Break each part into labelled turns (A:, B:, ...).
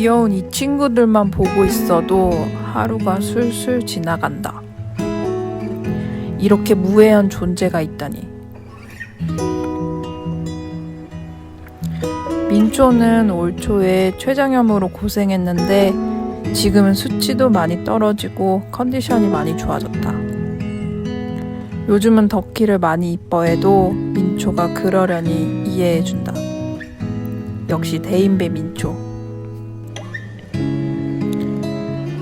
A: 귀여운 이 친구들만 보고 있어도 하루가 술술 지나간다. 이렇게 무해한 존재가 있다니. 민초는 올 초에 췌장염으로 고생했는데 지금은 수치도 많이 떨어지고 컨디션이 많이 좋아졌다. 요즘은 덕키를 많이 이뻐해도 민초가 그러려니 이해해준다. 역시 대인배 민초.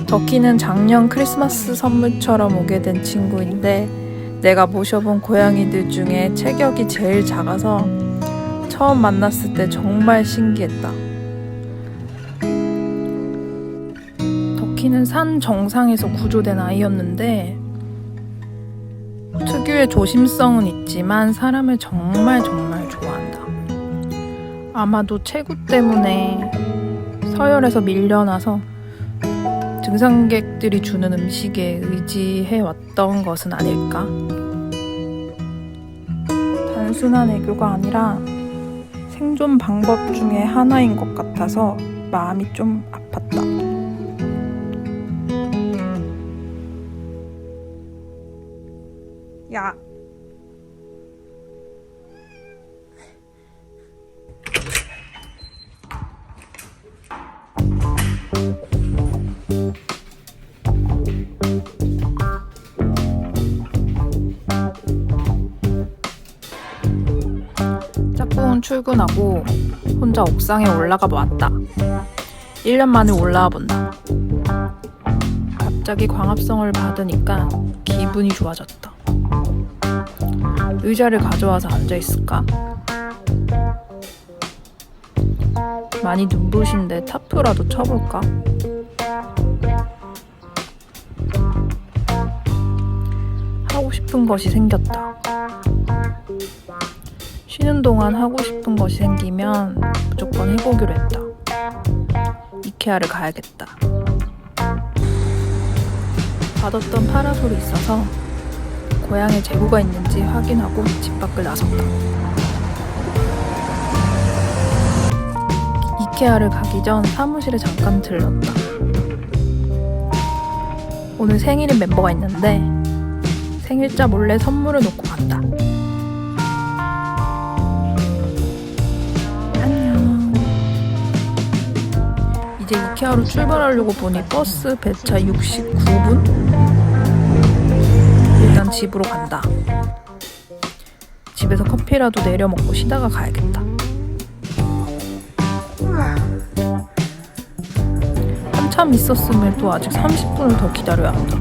A: 덕키는 작년 크리스마스 선물처럼 오게 된 친구인데 내가 모셔본 고양이들 중에 체격이 제일 작아서 처음 만났을 때 정말 신기했다. 덕키는 산 정상에서 구조된 아이였는데 특유의 조심성은 있지만 사람을 정말 정말 좋아한다. 아마도 체구 때문에 서열에서 밀려나서 등산객들이 주는 음식에 의지해 왔던 것은 아닐까? 단순한 애교가 아니라 생존 방법 중에 하나인 것 같아서 마음이 좀 아팠다. 야. 짝꿍은 출근하고 혼자 옥상에 올라가 보았다. 1년 만에 올라와 본다. 갑자기 광합성을 받으니까 기분이 좋아졌다. 의자를 가져와서 앉아 있을까? 많이 눈부신데 타프라도 쳐볼까? 하고 싶은 것이 생겼다. 쉬는 동안 하고 싶은 것이 생기면 무조건 해보기로 했다. 이케아를 가야겠다. 받았던 파라솔이 있어서 고향에 재고가 있는지 확인하고 집 밖을 나섰다. 이케아를 가기 전 사무실에 잠깐 들렀다. 오늘 생일인 멤버가 있는데 생일자 몰래 선물을 놓고 간다. 이제 이케아로 출발하려고 보니 버스 배차 69분? 일단 집으로 간다. 집에서 커피라도 내려 먹고 쉬다가 가야겠다. 한참 있었으면 또 아직 30분을 더 기다려야 한다.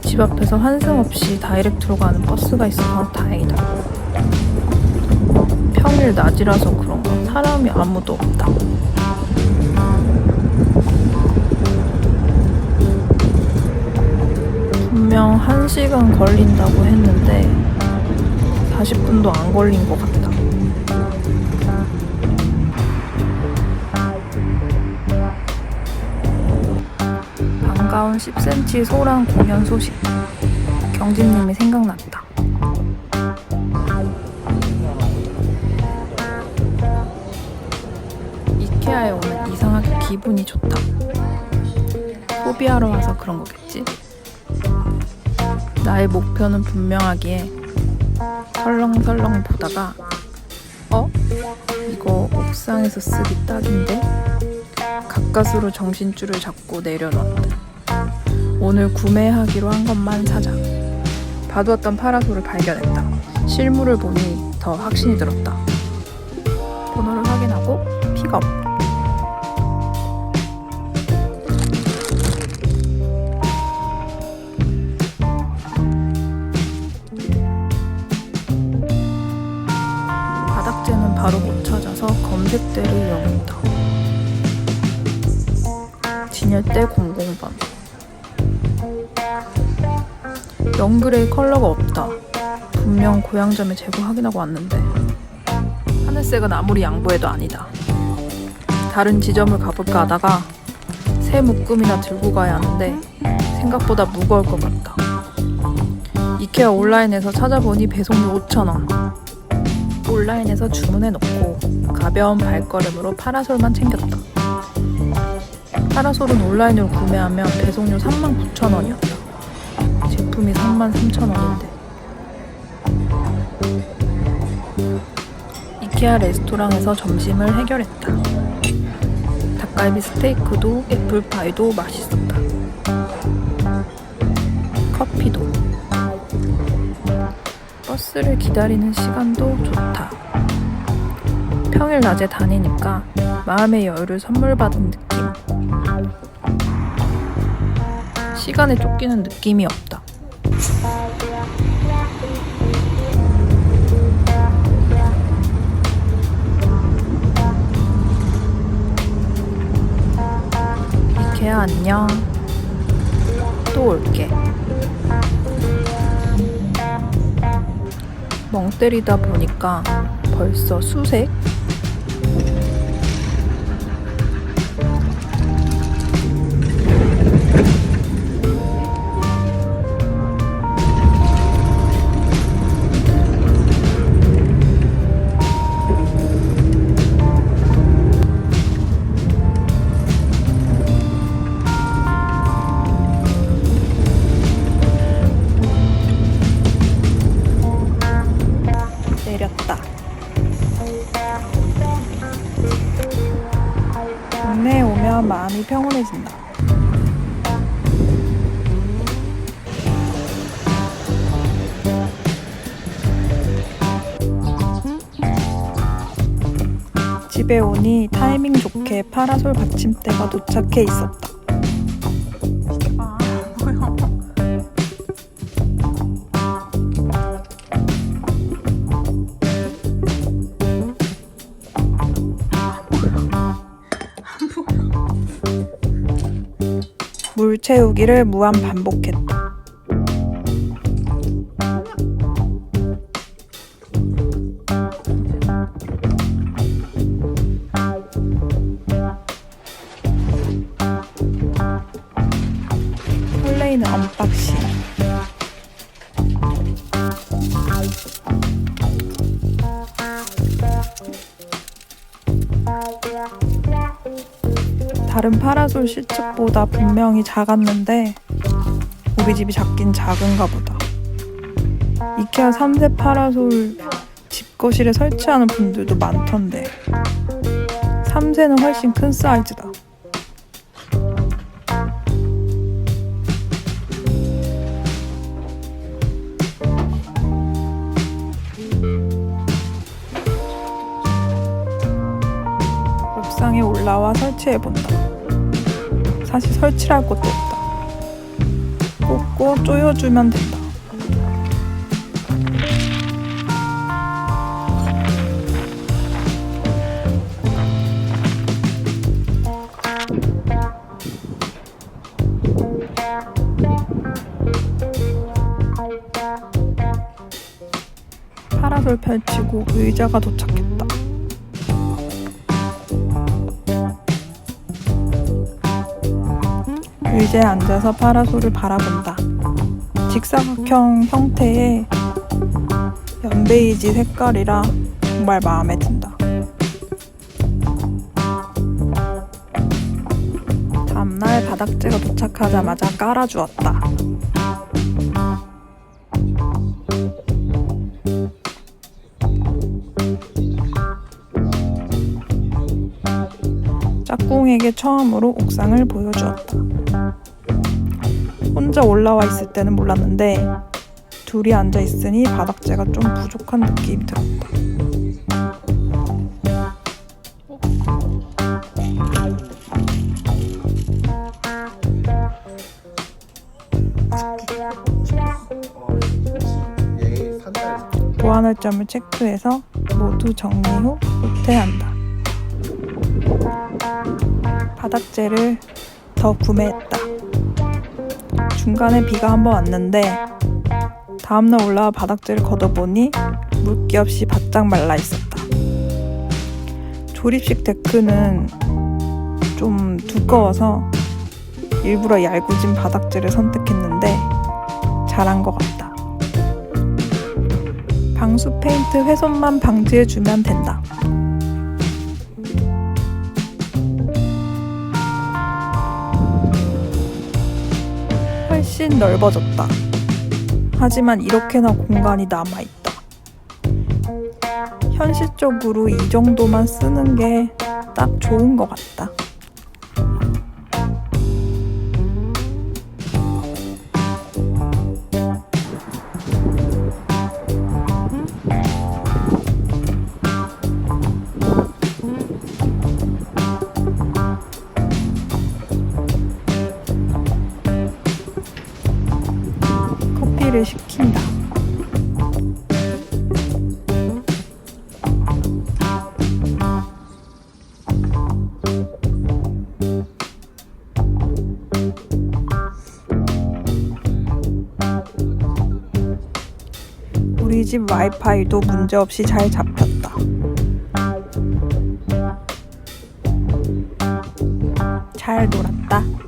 A: 집 앞에서 환승 없이 다이렉트로 가는 버스가 있어서 다행이다. 평일 낮이라서 그런가 사람이 아무도 없다. 분명 1시간 걸린다고 했는데 40분도 안 걸린 것 같다. 반가운 10cm 소랑 공연 소식. 경진님이 생각났다. 기분이 좋다. 소비하러 와서 그런 거겠지? 나의 목표는 분명하기에 설렁설렁 보다가 어? 이거 옥상에서 쓰기 딱인데? 가까스로 정신줄을 잡고 내려놨다. 오늘 구매하기로 한 것만 사자. 봐두었던 파라솔을 발견했다. 실물을 보니 더 확신이 들었다. 번호를 확인하고 픽업. 바로 못 찾아서 검색대를 이용했다. 진열대 00번. 영그레이 컬러가 없다. 분명 고향점에 재고 확인하고 왔는데 하늘색은 아무리 양보해도 아니다. 다른 지점을 가볼까 하다가 새 묶음이나 들고 가야 하는데 생각보다 무거울 것 같다. 이케아 온라인에서 찾아보니 배송료 5,000원. 온라인에서 주문해 놓고 가벼운 발걸음으로 파라솔만 챙겼다. 파라솔은 온라인으로 구매하면 배송료 39,000원이었다. 제품이 33,000원인데. 이케아 레스토랑에서 점심을 해결했다. 닭갈비 스테이크도 애플파이도 맛있었다. 커피도. 버스를 기다리는 시간도 좋다. 평일 낮에 다니니까 마음의 여유를 선물 받은 느낌. 시간에 쫓기는 느낌이 없다. 이케아 안녕. 또 올게. 때리다 보니까 벌써 수색? 오면 마음이 평온해진다. 집에 오니 타이밍 좋게 파라솔 받침대가 도착해 있었다. 채우기를 무한 반복했다. 다른 파라솔 실측보다 분명히 작았는데 우리 집이 작긴 작은가 보다. 이케아 3세 파라솔 집 거실에 설치하는 분들도 많던데 3세는 훨씬 큰 사이즈다. 옥상에 올라와 설치해본다. 사실 설치할 것도 없다. 꽂고 조여주면 된다. 파라솔 펼치고 의자가 도착했다. 의자에 앉아서 파라솔을 바라본다. 직사각형 형태의 연베이지 색깔이라 정말 마음에 든다. 다음날 바닥재가 도착하자마자 깔아주었다. 짝꿍에게 처음으로 옥상을 보여주었다. 혼자 올라와 있을 때는 몰랐는데 둘이 앉아 있으니 바닥재가 좀 부족한 느낌이 들었다. 보완할 점을 체크해서 모두 정리 후 후퇴한다. 바닥재를 더 구매했다. 중간에 비가 한번 왔는데 다음날 올라와 바닥재를 걷어보니 물기 없이 바짝 말라 있었다. 조립식 데크는 좀 두꺼워서 일부러 얇고진 바닥재를 선택했는데 잘한 것 같다. 방수 페인트 훼손만 방지해주면 된다. 훨씬 넓어졌다. 하지만 이렇게나 공간이 남아있다. 현실적으로 이 정도만 쓰는 게 딱 좋은 것 같다. 커피를 시킨다. 우리 집 와이파이도 문제없이 잘 잡혔다. 잘 놀았다. 끝.